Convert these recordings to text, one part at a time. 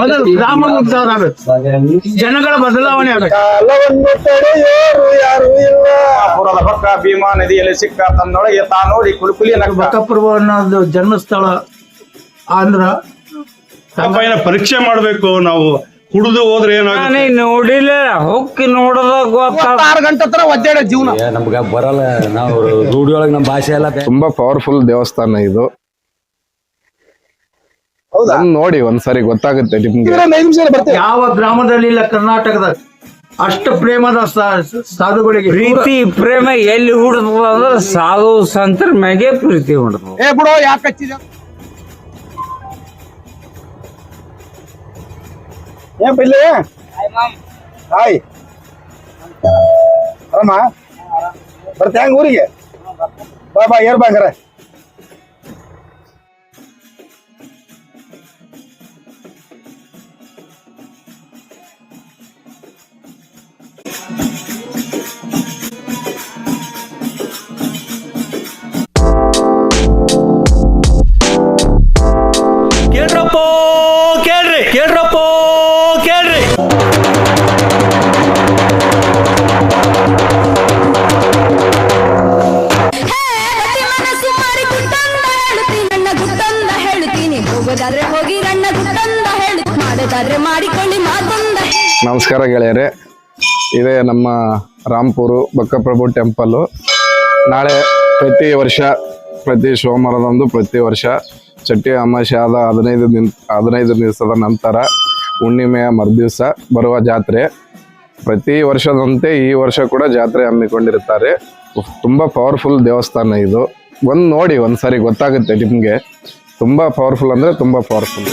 ಮೊದಲು ಗ್ರಾಮ ಉದ್ಧಾರ ಆಗುತ್ತೆ ಜನಗಳ ಬದಲಾವಣೆ ಆಗುತ್ತೆ ಕಾಲವನ್ನು ತಡೆಯೋರು ಯಾರು ಇಲ್ಲ. ಪುರದ ಪಕ್ಕ ಭೀಮಾ ನದಿಯಲ್ಲಿ ಸಿಕ್ಕ ತನ್ನೊಳಗೆ ತಾ ನೋಡಿ ಕುಳುಕುಲಿ ನಕ್ಕ ಅನ್ನೋದು ಜನ್ಮಸ್ಥಳ ಆಂಧ್ರ. ಅಪ್ಪ ಏನೋ ಪರೀಕ್ಷೆ ಮಾಡ್ಬೇಕು ನಾವು ಕುಡಿದು ಹೋದ್ರೆ ಏನಾಗುತ್ತೆ? ನಾನೇ ನೋಡಿಲ್ಲ ಹೊಕ್ಕಿ ನೋಡದ ಆರು ಗಂಟೆ ತರ ಒದ್ದಾಡೋ ಜೀವನ. ನಮ್ಗೆ ಬರಲ್ಲ ನಾವು ರೂಢಿಯೊಳಗೆ ನಮ್ಮ ಭಾಷೆ ಎಲ್ಲ ತುಂಬಾ ಪವರ್ಫುಲ್ ದೇವಸ್ಥಾನ ಇದು. ನೋಡಿ ಒಂದ್ಸರಿ ಗೊತ್ತಾಗುತ್ತೆ ನಿಮ್ಗೆ. ಇನ್ನೊಂದ್ ಐದು ನಿಮಿಷ ಬರ್ತೇವೆ ಯಾವ ಗ್ರಾಮದಲ್ಲಿ ಇಲ್ಲ ಕರ್ನಾಟಕದ ಅಷ್ಟು ಪ್ರೇಮದ ಸಾ- ಸಾಧುಗಳಿಗೆ ಪ್ರೀತಿ ಪ್ರೇಮ ಎಲ್ಲಿ ಹುಡ್ತದ ಅಂದ್ರೆ ಸಾಧು ಸಂತರ ಮ್ಯಾಗೆ ಪ್ರೀತಿ ಹುಡ್ತದ ಏ ಬಿಡೋ ಯಾಕೆ ಹಚ್ಚಿದ ಏನ್ ಬಿಲ್ಲಿ. ಹಾಯ್. ಆರಾಮ? ಬರ್ತೆ ಹೆಂಗ್ ಊರಿಗೆ? ಬಾ ಬಾ ಏರ್ ಬಾ ಗೆಳೆಯರೆ ಇದೇ ನಮ್ಮ ರಾಂಪುರು ಬಕ್ಕಪ್ರಭು ಟೆಂಪಲ್ಲು. ನಾಳೆ ಪ್ರತಿ ವರ್ಷ, ಪ್ರತಿ ಸೋಮವಾರದಂದು ಪ್ರತಿ ವರ್ಷ ಚಟ್ಟಿ ಅಮಾವಾಸ್ಯೆ ಆದ ಹದಿನೈದು ದಿನ, ಹದಿನೈದು ದಿವಸದ ನಂತರ ಹುಣ್ಣಿಮೆಯ ಮರುದಿವಸ ಬರುವ ಜಾತ್ರೆ. ಪ್ರತಿ ವರ್ಷದಂತೆ ಈ ವರ್ಷ ಕೂಡ ಜಾತ್ರೆ ಹಮ್ಮಿಕೊಂಡಿರ್ತಾರೆ ತುಂಬ ಪವರ್ಫುಲ್ ದೇವಸ್ಥಾನ ಇದು. ಒಂದು ನೋಡಿ ಒಂದ್ಸರಿ ಗೊತ್ತಾಗುತ್ತೆ ನಿಮಗೆ. ತುಂಬ ಪವರ್ಫುಲ್ ಅಂದರೆ ತುಂಬ ಪವರ್ಫುಲ್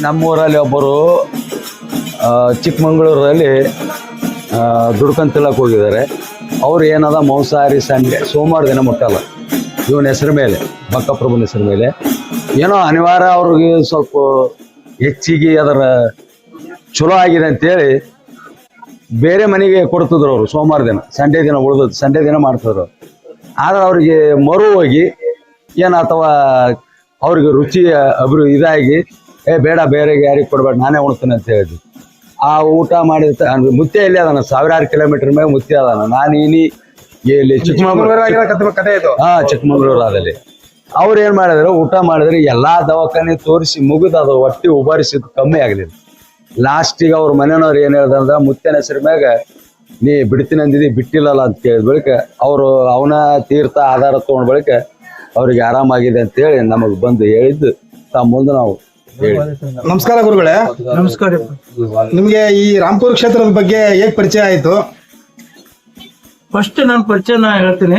ನಮ್ಮೂರಲ್ಲಿ ಒಬ್ಬರು ಚಿಕ್ಕಮಂಗ್ಳೂರಲ್ಲಿ ದುಡ್ಕೊಂಡು ದುಡ್ಕೊಂಡ್ ತಿನ್ನಕ್ ಹೋಗಿದ್ದಾರೆ. ಅವ್ರು ಏನದ ಮಾಂಸಾಹಾರಿ ಸಂಡೆ, ಸೋಮವಾರ ದಿನ ಮುಟ್ಟಲ್ಲ. ಇವನ ಹೆಸರು ಮೇಲೆ, ಬಕ್ಕಪ್ರಭುನ ಹೆಸರು ಮೇಲೆ. ಏನೋ ಅನಿವಾರ್ಯ ಅವ್ರಿಗೆ ಸ್ವಲ್ಪ ಹೆಚ್ಚಿಗೆ ಅದರ ಚಲೋ ಆಗಿದೆ ಅಂತೇಳಿ ಬೇರೆ ಮನೆಗೆ ಕೊಡ್ತಿದ್ರು ಅವರು ಸೋಮವಾರ ದಿನ. ಸಂಡೇ ದಿನ ಉಳಿದದ್ದು ಸಂಡೇ ದಿನ ಮಾಡ್ತಿದ್ರು. ಆದ್ರೆ ಅವರಿಗೆ ಮರು ಹೋಗಿ ಏನ ಅಥವಾ ಅವ್ರಿಗೆ ರುಚಿ ಅಭಿವೃ ಇದಾಗಿ, ಏ, ಬೇಡ, ಬೇರೆ ಯಾರಿಗೆ ಕೊಡ್ಬೇಡ, ನಾನೇ ಉಣ್ತೇನೆ ಅಂತ ಹೇಳಿದ್ವಿ ಆ ಊಟ ಮಾಡಿದ ಮುತ್ತೆ ಎಲ್ಲಿ ಇಲ್ಲಿ ಅದಾನ ಸಾವಿರಾರು ಕಿಲೋಮೀಟರ್ ಮೇಲೆ ಮುತ್ತೆ ಅದಾನ ನಾನು ಇನಿ ಇಲ್ಲಿ ಚಿಕ್ಕಮಗಳೂರು ಕಥೆ ಇದು. ಹಾ ಚಿಕ್ಕಮಗಳೂರು ಅದಲ್ಲಿ ಅವ್ರು ಏನ್ ಮಾಡಿದ್ರು? ಊಟ ಮಾಡಿದ್ರೆ. ಎಲ್ಲಾ ದವಾಖಾನೆ ತೋರಿಸಿ ಮುಗಿದ ಅದು ಹೊಟ್ಟಿ ಉಬಾರಿಸಿದ್ ಕಮ್ಮಿ ಆಗ್ಲಿಲ್ಲ. ಲಾಸ್ಟಿಗೆ ಅವ್ರ ಮನೆಯವ್ರು ಏನ್ ಹೇಳ್ದಂದ್ರ ಮುತ್ತೆನ ಹೆಸರು ಮ್ಯಾಗ ನೀ ಬಿಡ್ತೀನಿ ಅಂದಿದಿ ಬಿಟ್ಟಿಲ್ಲಲ್ಲ ಅಂತ ಕೇಳಿದ ಬಳಿಕ ಅವರು ಅವನ ತೀರ್ಥ ಆಧಾರ ತಗೊಂಡ್ ಬಳಿಕ ಅವ್ರಿಗೆ ಆರಾಮಾಗಿದೆ ಅಂತ ಹೇಳಿ ನಮಗ್ ಬಂದು ಹೇಳಿದ್ದು. ತಮ್ಮ ಮುಂದೆ ನಾವು ನಮಸ್ಕಾರ ಗುರುಗಳೇ. ನಮಸ್ಕಾರ. ನಿಮ್ಗೆ ಈ ರಾಮ್ಪುರ ಕ್ಷೇತ್ರದ ಬಗ್ಗೆ ಹೇಗ್ ಪರಿಚಯ ಆಯ್ತು? ಫಸ್ಟ್ ನನ್ನ ಪರಿಚಯ ನಾ ಹೇಳ್ತೀನಿ.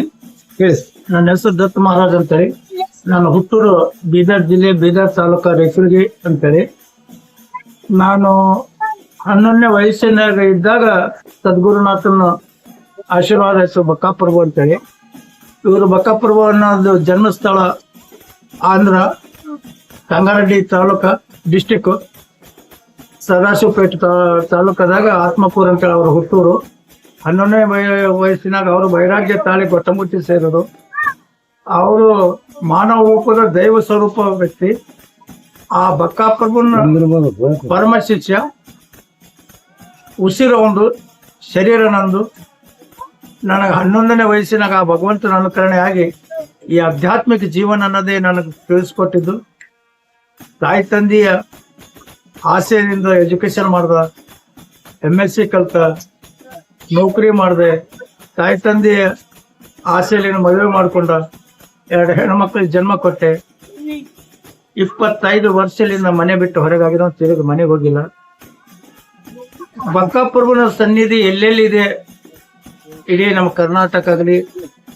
ಹೇಳಿ. ನನ್ನ ಹೆಸರು ದತ್ತ ಮಹಾರಾಜ್ ಅಂತೇಳಿ. ನಾನು ಹುಟ್ಟೂರು ಬೀದರ್ ಜಿಲ್ಲೆ ಬೀದರ್ ತಾಲೂಕು ಅಂತ ಅಂತೇಳಿ. ನಾನು ಹನ್ನೊಂದನೇ ವಯಸ್ಸಿನಾಗ ಇದ್ದಾಗ ಸದ್ಗುರುನಾಥನ ಆಶೀರ್ವಾದ ಹೆಸರು ಬಕ್ಕಾಪ್ರಭು ಅಂತೇಳಿ. ಇವರು ಬಕ್ಕಾಪ್ರಭು ಅನ್ನೋದು ಜನ್ಮಸ್ಥಳ ಆಂಧ್ರ. ಸಂಗಾರೆಡ್ಡಿ ತಾಲೂಕ ಡಿಸ್ಟಿಕ್ ಸದಾಶಿವಪೇಟೆ ತಾಲೂಕದಾಗ ಆತ್ಮಪುರ ಅಂತೇಳಿ ಅವರು ಹುಟ್ಟೂರು. ಹನ್ನೊಂದನೇ ವಯ, ವಯಸ್ಸಿನಾಗ ಅವರು ವೈರಾಗ್ಯ ತಾಳಿ ಗೊತ್ತಮುಟ್ಟಿ ಸೇರೋದು ಅವರು ಮಾನವ ರೂಪದ ದೈವ ಸ್ವರೂಪ ವ್ಯಕ್ತಿ. ಆ ಬಕ್ಕಾಪ್ರಭುನ ಪರಮ ಶಿಷ್ಯ ಉಸಿರು ಒಂದು ಶರೀರ ನಂದು. ನನಗೆ ಹನ್ನೊಂದನೇ ವಯಸ್ಸಿನಾಗ ಆ ಭಗವಂತನ ಅನುಕರಣೆ ಆಗಿ ಈ ಆಧ್ಯಾತ್ಮಿಕ ಜೀವನ ಅನ್ನೋದೇ ನನಗೆ ತಿಳಿಸ್ಕೊಟ್ಟಿದ್ದು. ತಾಯಿ ತಂದೆಯ ಆಸೆಯಿಂದ ಎಜುಕೇಶನ್ ಮಾಡ್ದ ಎಂ ಎಸ್ ಸಿ ಕಲ್ತ, ನೌಕರಿ ಮಾಡಿದೆ, ತಾಯಿ ತಂದೆಯ ಆಸೆಯಲ್ಲಿ ಮದುವೆ ಮಾಡ್ಕೊಂಡ, ಎರಡು ಹೆಣ್ಮಕ್ಳಿಗೆ ಜನ್ಮ ಕೊಟ್ಟೆ. ಇಪ್ಪತ್ತೈದು ವರ್ಷದಿಂದ ಮನೆ ಬಿಟ್ಟು ಹೊರಗಾಗಿರೋ ತಿರುಗಿ ಮನೆಗೆ ಹೋಗಿಲ್ಲ. ಬಂಕಾಪುರ್ವನ ಸನ್ನಿಧಿ ಎಲ್ಲೆಲ್ಲಿದೆ? ಇಡೀ ನಮ್ಮ ಕರ್ನಾಟಕ ಆಗಲಿ,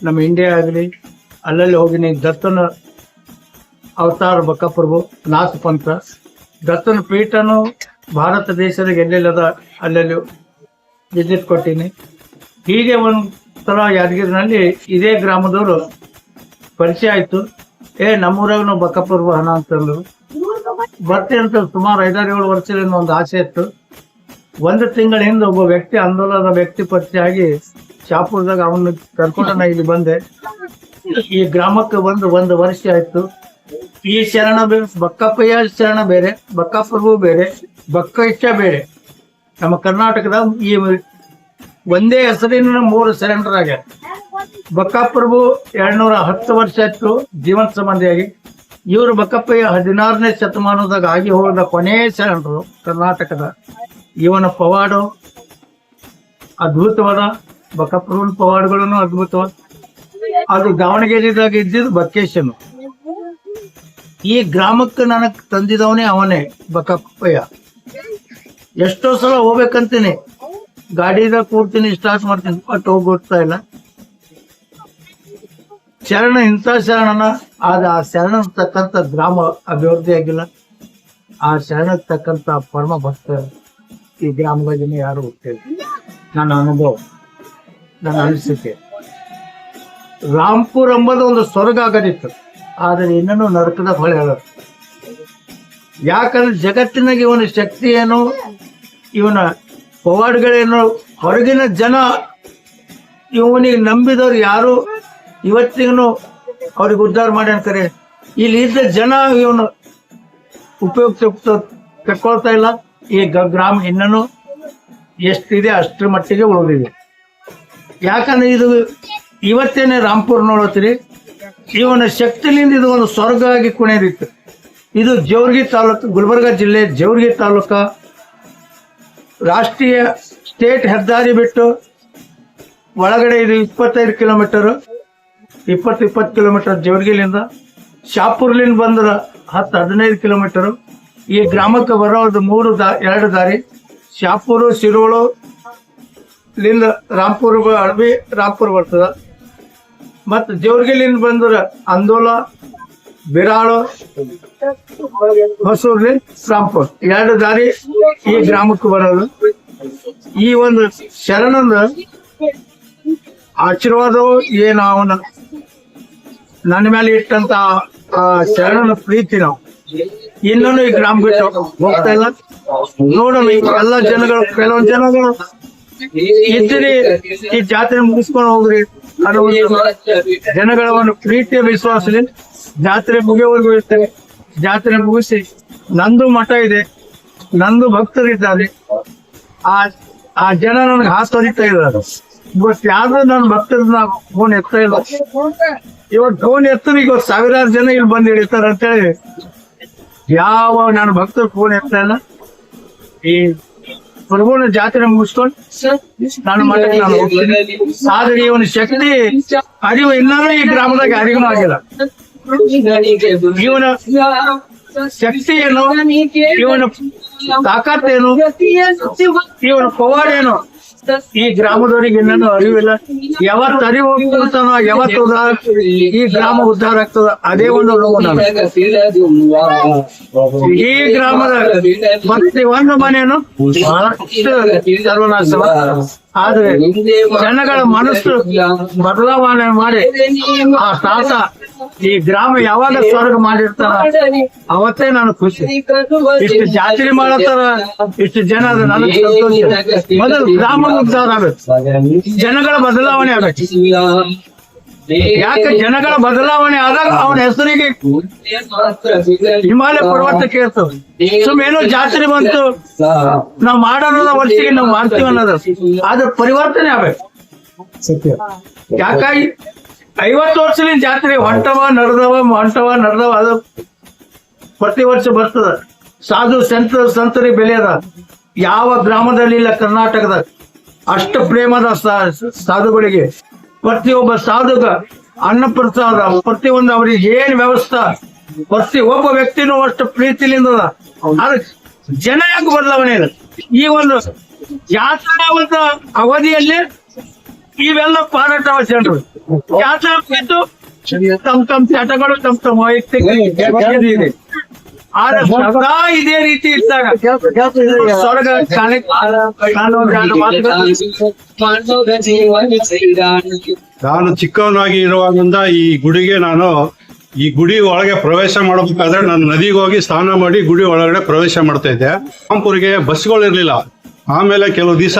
ನಮ್ಮ ಇಂಡಿಯಾ ಆಗಲಿ, ಅಲ್ಲಲ್ಲಿ ಹೋಗಿ ನೀನು ದತ್ತನ ಅವತಾರ ಬಕ್ಕಪ್ರಭು ನಾಥ ಪಂಥ ದತ್ತನ ಪೀಠನು ಭಾರತ ದೇಶದ ಎಲ್ಲೆಲ್ಲದ ಅಲ್ಲೆಲ್ಲೂ ವಿಸಿಟ್ ಕೊಟ್ಟೀನಿ. ಹೀಗೆ ಒಂಥರ ಯಾದಗಿರಿನಲ್ಲಿ ಇದೇ ಗ್ರಾಮದವರು ಪರಿಚಯ ಆಯಿತು. ಏ ನಮ್ಮೂರಾಗ ಬಕ್ಕಪ್ರಭು ಹಣ ಅಂತಂದ್ರು. ಬರ್ತೀನಿ ಅಂತ ಸುಮಾರು ಐದಾರು ಏಳು ವರ್ಷದಿಂದ ಒಂದು ಆಸೆ ಇತ್ತು. ಒಂದು ತಿಂಗಳ ಹಿಂದೆ ಒಬ್ಬ ವ್ಯಕ್ತಿ ಆಂದೋಲನದ ವ್ಯಕ್ತಿ ಪರಿಚಯ ಆಗಿ ಶಾಪುರದಾಗ ಅವನ್ನ ಕರ್ಕೊಂಡು ಇಲ್ಲಿ ಬಂದೆ. ಈ ಗ್ರಾಮಕ್ಕೆ ಬಂದು ಒಂದು ವರ್ಷ ಆಯ್ತು. ಈ ಶರಣ ಬಕ್ಕಪ್ಪಯ್ಯ ಶರಣ ಬೇರೆ, ಬಕ್ಕಪ್ಪಗೂ ಬೇರೆ, ಬಕ್ಕಯ್ಯ ಬೇರೆ. ನಮ್ಮ ಕರ್ನಾಟಕದ ಈ ಒಂದೇ ಹೆಸರಿನ ಮೂರು ಸರೆಂಡರ್ ಆಗ್ಯಾರ. ಬಕ್ಕಪ್ರಭು ಎರಡ್ನೂರ ಹತ್ತು ವರ್ಷ ಇತ್ತು ಜೀವನ ಸಂಬಂಧಿಯಾಗಿ ಇವರು ಬಕ್ಕಪ್ಪಯ್ಯ ಹದಿನಾರನೇ ಶತಮಾನದಾಗ ಆಗಿ ಹೋದ ಕೊನೆಯ ಶರಣರು ಕರ್ನಾಟಕದ. ಇವನ ಪವಾಡು ಅದ್ಭುತವಾದ. ಬಕ್ಕಪ್ರಭುನ ಪವಾಡುಗಳನ್ನು ಅದ್ಭುತವಾದ. ಅದು ದಾವಣಗೆರೆದಾಗ ಇದ್ದಿದ್ದು ಬಕ್ಕೇಶನು ಈ ಗ್ರಾಮಕ್ಕೆ ನನಗೆ ತಂದಿದವನೇ ಅವನೇ ಬಕ್ಕಪ್ಪಯ್ಯ ಎಷ್ಟೋ ಸಲ ಹೋಗ್ಬೇಕಂತೀನಿ. ಗಾಡಿದಾಗ ಕೂರ್ತೀನಿ, ಸ್ಟಾರ್ಟ್ ಮಾಡ್ತೀನಿ, ಬಟ್ ಹೋಗಿ ಹೋಗ್ತಾ ಇಲ್ಲ. ಶರಣ, ಇಂಥ ಶರಣನ, ಆದ ಆ ಶರಣ ತಕ್ಕಂತ ಗ್ರಾಮ ಅಭಿವೃದ್ಧಿ ಆಗಿಲ್ಲ. ಆ ಶರಣಕ್ಕೆ ತಕ್ಕಂತ ಪರಮ ಭಕ್ತ ಈ ಗ್ರಾಮದ ಜನ ಯಾರು ಹುಟ್ಟಿಲ್ಲ. ನನ್ನ ಅನುಭವ, ನನ್ನ ಅನಿಸಿಕೆ. ರಾಮ್ಪುರ್ ಎಂಬುದು ಒಂದು ಸ್ವರ್ಗ ಆಗದಿತ್ತು. ಆದರೆ ಇನ್ನೂ ನರಕದ ಹೊಳೆ ಅದ. ಯಾಕಂದ್ರೆ ಜಗತ್ತಿನಾಗ ಇವನ ಶಕ್ತಿ ಏನು? ಇವನ ಪವಾಡ್ಗಳೇನು? ಹೊರಗಿನ ಜನ ಇವನಿಗೆ ನಂಬಿದವ್ರು ಯಾರು? ಇವತ್ತಿಗೂ ಅವ್ರಿಗೆ ಉದ್ಧಾರ ಮಾಡಿ ಅಂತಾರೆ ಇಲ್ಲಿ ಇದ್ದ ಜನ ಇವನು ಉಪಯುಕ್ತ ತಕ್ಕೊಳ್ತಾ ಇಲ್ಲ. ಈ ಗ್ರಾಮ ಇನ್ನೂ ಎಷ್ಟಿದೆ ಅಷ್ಟರ ಮಟ್ಟಿಗೆ ಉಳಿದಿದೆ. ಯಾಕಂದ್ರೆ ಇದು ಇವತ್ತೇನೆ ರಾಮ್ಪುರ್ ನೋಡತ್ತೀರಿ ಇವನ ಶಕ್ತಿಲಿಂದ ಇದು ಒಂದು ಸ್ವರ್ಗ ಆಗಿ ಕುಣಿದಿತ್ತು. ಇದು ಜೇವರ್ಗಿ ತಾಲೂಕು, ಗುಲ್ಬರ್ಗ ಜಿಲ್ಲೆ ಜೇವರ್ಗಿ ತಾಲೂಕ. ರಾಷ್ಟ್ರೀಯ ಸ್ಟೇಟ್ ಹೆದ್ದಾರಿ ಬಿಟ್ಟು ಒಳಗಡೆ ಇದು ಇಪ್ಪತ್ತೈದು ಕಿಲೋಮೀಟರ್, ಇಪ್ಪತ್ತು ಇಪ್ಪತ್ತು ಕಿಲೋಮೀಟರ್ ಜೇವರ್ಗಿಲಿಂದ ಶಾಪುರ್ಲಿಂದ ಬಂದ್ರೆ ಹತ್ತು ಹದಿನೈದು ಕಿಲೋಮೀಟರ್. ಈ ಗ್ರಾಮಕ್ಕೆ ಬರೋದು ಮೂರು ದಾ, ಎರಡು ದಾರಿ. ಶಾಪುರು ಶಿರೋಳು ಲಿಂದ ರಾಂಪುರ್ ಅಳವಿ, ರಾಂಪುರ ಬರ್ತದ. ಮತ್ತು ಜೇವರ್ಗಿಲಿಂದ ಬಂದ್ರ? ಅಂದೋಲ, ಬಿರಾಳು ಹೊಸೂರ್ಲಿ ರಾಂಪುರ್ ಎರಡು ದಾರಿ ಈ ಗ್ರಾಮಕ್ಕೆ ಬರೋದು. ಈ ಒಂದು ಶರಣಂದ ಆಶೀರ್ವಾದವು ಏನು ಅವನ ನನ್ನ ಮೇಲೆ ಇಟ್ಟಂತ ಶರಣನ ಪ್ರೀತಿ ನಾವು. ಇನ್ನೂ ಈ ಗ್ರಾಮ ಬಿಟ್ಟು ಹೋಗ್ತಾ ಇಲ್ಲ. ನೋಡೋಣ ಎಲ್ಲ ಜನಗಳು, ಕೆಲವೊಂದು ಜನಗಳು ಇದ್ದೀರಿ, ಈ ಜಾತ್ರೆ ಮುಗಿಸ್ಕೊಂಡು ಹೋಗ್ರಿ. ಜನಗಳ ಒಂದು ಪ್ರೀತಿಯ ವಿಶ್ವಾಸದಿಂದ ಜಾತ್ರೆ ಮುಗಿಯವರೆಗೂ ಇರ್ತೇವೆ. ಜಾತ್ರೆ ಮುಗಿಸಿ ನಂದು ಮಠ ಇದೆ. ನಂದು ಭಕ್ತರಿದ್ದಾರೆ. ಆ ಆ ಜನ ನನಗೆ ಹಾತೊರಿತಾ ಇದ್ದಾರೆ. ಇವತ್ತು ಯಾರು ನನ್ನ ಭಕ್ತರನ್ನ ಫೋನ್ ಎತ್ತಾ ಇಲ್ಲ. ಇವತ್ತು ಫೋನ್ ಎತ್ತರು ಇವತ್ತು ಸಾವಿರಾರು ಜನ ಇಲ್ಲಿ ಬಂದು ಹಿಡಿತಾರೆ ಅಂತೇಳಿ ಯಾವ ನನ್ನ ಭಕ್ತರು ಫೋನ್ ಎತ್ತಾ ಇಲ್ಲ ಈ ಪ್ರಭುನ ಜಾತ್ರೆ ಮುಗಿಸ್ಕೊಂಡು ನಾನು ಮಠಕ್ಕೆ ನಾನು ಹೋಗ್ತೀನಿ ಆದ್ರೆ ಇವನ ಶಕ್ತಿ ಅರಿವು ಇನ್ನೂ ಈ ಗ್ರಾಮದಾಗ ಯಾರಿಗೂ ಆಗಿಲ್ಲ ಇವನ ಶಕ್ತಿ ಏನು ಇವನ ತಾಕತ್ತೇನು ಇವನ ಪವಾಡ ಏನು ಈ ಗ್ರಾಮದವರಿಗೆ ಇನ್ನೂ ಅರಿವಿಲ್ಲ. ಯಾವತ್ತು ಅರಿವು ಹೋಗ್ತಾನೋ ಯಾವತ್ತು ಈ ಗ್ರಾಮ ಉದ್ಧಾರ ಆಗ್ತದ ಅದೇ ಒಂದು ನೋವು ನಾನು ಈ ಗ್ರಾಮದ ಮತ್ತೆ ಒಂದು ಮನೆಯನ್ನು ಬಹಳಷ್ಟು ಸರ್ವನಾಶ ಆದ್ರೆ ಜನಗಳ ಮನಸ್ಸು ಬದಲಾವಣೆ ಮಾಡಿ ಆ ತಾತ ಈ ಗ್ರಾಮ ಯಾವಾಗ ಸ್ವರ್ಗ ಮಾಡಿರ್ತಾರ? ಅವತ್ತೇ ನಾನು ಖುಷಿ. ಇಷ್ಟು ಜಾತ್ರೆ ಮಾಡತ್ತಾರ ಇಷ್ಟು ಜನ ನನಗೆ ಸಂತೋಷ. ಮೊದಲು ಗ್ರಾಮ ಉದ್ಧಾರ ಆಗಬೇಕು. ಜನಗಳ ಬದಲಾವಣೆ ಆಗಬೇಕು. ಯಾಕೆ ಜನಗಳ ಬದಲಾವಣೆ ಆದಾಗ ಅವನ ಹೆಸರಿಗೆ ಹಿಮಾಲಯ ಪರ್ವತ ಕೇಳ್ತು ಸುಮ್ ಏನೋ ಜಾತ್ರೆ ಬಂತು ನಾವು ಮಾಡೋಣ ವರ್ಷಿಗೆ ನಾವು ಮಾಡ್ತೀವಿ ಅನ್ನೋದು. ಆದ್ರೆ ಪರಿವರ್ತನೆ ಆಗ್ಬೇಕು. ಯಾಕಾಗಿ? ಐವತ್ತು ವರ್ಷದಿಂದ ಜಾತ್ರೆ ಹೊಂಟವ ನಡೆದವ ಹೊಂಟವ ನಡೆದವ ಅದು ಪ್ರತಿ ವರ್ಷ ಬರ್ತದ. ಸಾಧು ಸಂತ ಸಂತರಿ ಬೆಲೆ ಅದ ಯಾವ ಗ್ರಾಮದಲ್ಲಿ ಇಲ್ಲ ಕರ್ನಾಟಕದ ಅಷ್ಟು ಪ್ರೇಮದ ಸಾ- ಸಾಧುಗಳಿಗೆ. ಪ್ರತಿಯೊಬ್ಬ ಸಾಧಕ ಅನ್ನ ಪ್ರಸಾದ ಪ್ರತಿಯೊಂದು ಅವ್ರಿಗೆ ಏನ್ ವ್ಯವಸ್ಥೆ ಪ್ರತಿ ಒಬ್ಬ ವ್ಯಕ್ತಿನೂ ಅಷ್ಟು ಪ್ರೀತಿಲಿಂದ. ಆದ್ರೆ ಜನ ಯಾಕೆ ಬದಲಾವಣೆ ಇಲ್ಲ ಈ ಒಂದು ಯಾತ್ರಾ ಒಂದು ಅವಧಿಯಲ್ಲಿ ಇವೆಲ್ಲ ಪಾರಾಟ ಜನರು ಜಾತ್ರೆ ತಮ್ಮ ತಮ್ಮ ಚಟಗಳು ತಮ್ಮ ತಮ್ಮ ವೈಯಕ್ತಿಕ. ಆದ್ರೆ ಸದಾ ಇದೇ ರೀತಿ ಇದ್ದಾಗ ಸ್ವರ್ಗ ನಾನು ಚಿಕ್ಕವನಾಗಿ ಇರುವಾಗಿಂದ ಈ ಗುಡಿಗೆ ನಾನು ಈ ಗುಡಿ ಒಳಗೆ ಪ್ರವೇಶ ಮಾಡಬೇಕಾದ್ರೆ ನಾನು ನದಿಗೆ ಹೋಗಿ ಸ್ನಾನ ಮಾಡಿ ಗುಡಿ ಒಳಗಡೆ ಪ್ರವೇಶ ಮಾಡ್ತಾ ಇದ್ದೆ. ರಾಂಪುರಿಗೆ ಬಸ್ಗಳು ಇರಲಿಲ್ಲ. ಆಮೇಲೆ ಕೆಲವು ದಿವಸ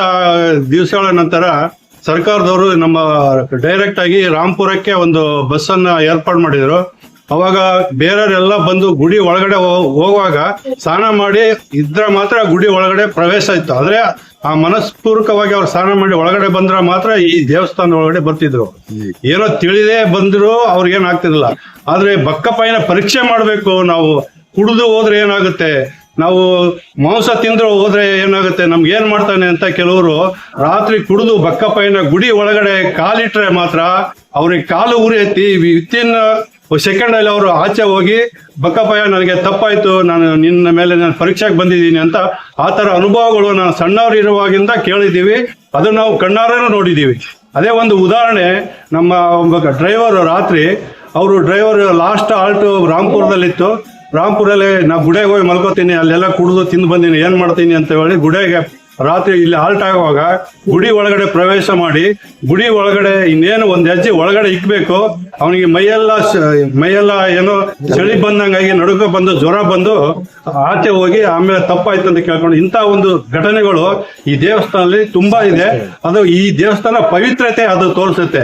ದಿವಸಗಳ ನಂತರ ಸರ್ಕಾರದವರು ನಮ್ಮ ಡೈರೆಕ್ಟ್ ಆಗಿ ರಾಂಪುರಕ್ಕೆ ಒಂದು ಬಸ್ ಅನ್ನ ಏರ್ಪಾಡು ಮಾಡಿದ್ರು. ಅವಾಗ ಬೇರೆಯವರೆಲ್ಲ ಬಂದು ಗುಡಿ ಒಳಗಡೆ ಹೋಗುವಾಗ ಸ್ನಾನ ಮಾಡಿ ಇದ್ರೆ ಮಾತ್ರ ಗುಡಿ ಒಳಗಡೆ ಪ್ರವೇಶ ಇತ್ತು. ಆದ್ರೆ ಆ ಮನಸ್ಪೂರ್ವಕವಾಗಿ ಅವ್ರು ಸ್ನಾನ ಮಾಡಿ ಒಳಗಡೆ ಬಂದ್ರೆ ಮಾತ್ರ ಈ ದೇವಸ್ಥಾನ ಒಳಗಡೆ ಬರ್ತಿದ್ರು. ಏನೋ ತಿಳಿದೇ ಬಂದ್ರು ಅವ್ರಿಗೇನು ಆಗ್ತಿರ್ಲಿಲ್ಲ. ಆದ್ರೆ ಬಕ್ಕಪ್ಪಾಯಿನ ಪರೀಕ್ಷೆ ಮಾಡಬೇಕು. ನಾವು ಕುಡಿದು ಹೋದ್ರೆ ಏನಾಗುತ್ತೆ? ನಾವು ಮಾಂಸ ತಿಂದ್ರೆ ಹೋದ್ರೆ ಏನಾಗುತ್ತೆ? ನಮ್ಗೆ ಏನ್ ಮಾಡ್ತಾನೆ ಅಂತ ಕೆಲವರು ರಾತ್ರಿ ಕುಡಿದು ಬಕ್ಕಪ್ಪಯ್ಯನ ಗುಡಿ ಒಳಗಡೆ ಕಾಲಿಟ್ರೆ ಮಾತ್ರ ಅವ್ರಿಗೆ ಕಾಲು ಉರಿ ಎತ್ತಿ ವಿತಿನ್ ಸೆಕೆಂಡ್ ಅಲ್ಲಿ ಅವರು ಆಚೆ ಹೋಗಿ, ಬಕ್ಕಪ್ಪಯ್ಯ, ನನಗೆ ತಪ್ಪಾಯ್ತು. ನಾನು ನಿನ್ನ ಮೇಲೆ ನಾನು ಪರೀಕ್ಷೆಗೆ ಬಂದಿದ್ದೀನಿ ಅಂತ ಆ ತರ ಅನುಭವಗಳು ನಾನು ಸಣ್ಣವ್ರು ಇರುವಾಗಿಂದ ಕೇಳಿದ್ದೀವಿ. ಅದನ್ನ ನಾವು ಕಣ್ಣಾರನೂ ನೋಡಿದ್ದೀವಿ. ಅದೇ ಒಂದು ಉದಾಹರಣೆ, ನಮ್ಮ ಒಬ್ಬ ಡ್ರೈವರ್ ರಾತ್ರಿ, ಅವರು ಡ್ರೈವರ್ ಲಾಸ್ಟ್ ಆಲ್ಟ್ ರಾಮ್ಪುರದಲ್ಲಿತ್ತು. ರಾಮ್ಪುರಲ್ಲಿ, ನಾ ಗುಡೆಗೆ ಹೋಗಿ ಮಲ್ಕೋತೀನಿ. ಅಲ್ಲೆಲ್ಲ ಕುಡಿದು ತಿಂದು ಬಂದೀನಿ. ಏನು ಮಾಡ್ತೀನಿ? ಅಂತ ಹೇಳಿ ಗುಡೆಗೆ ರಾತ್ರಿ ಇಲ್ಲಿ ಹಾಲ್ಟ್ ಆಗುವಾಗ ಗುಡಿ ಒಳಗಡೆ ಪ್ರವೇಶ ಮಾಡಿ, ಗುಡಿ ಒಳಗಡೆ ಇನ್ನೇನು ಒಂದ್ ಹೆಜ್ಜೆ ಒಳಗಡೆ ಇಕ್ಬೇಕು, ಅವನಿಗೆ ಮೈಯೆಲ್ಲ ಮೈಯೆಲ್ಲ ಏನೋ ಚಳಿ ಬಂದಂಗಾಗಿ ನಡುಕ ಬಂದು, ಜ್ವರ ಬಂದು ಆಚೆ ಹೋಗಿ ಆಮೇಲೆ ತಪ್ಪಾಯ್ತು ಅಂತ ಕೇಳ್ಕೊಂಡು ಇಂಥ ಒಂದು ಘಟನೆಗಳು ಈ ದೇವಸ್ಥಾನದಲ್ಲಿ ತುಂಬಾ ಇದೆ. ಅದು ಈ ದೇವಸ್ಥಾನ ಪವಿತ್ರತೆ ಅದು ತೋರಿಸುತ್ತೆ.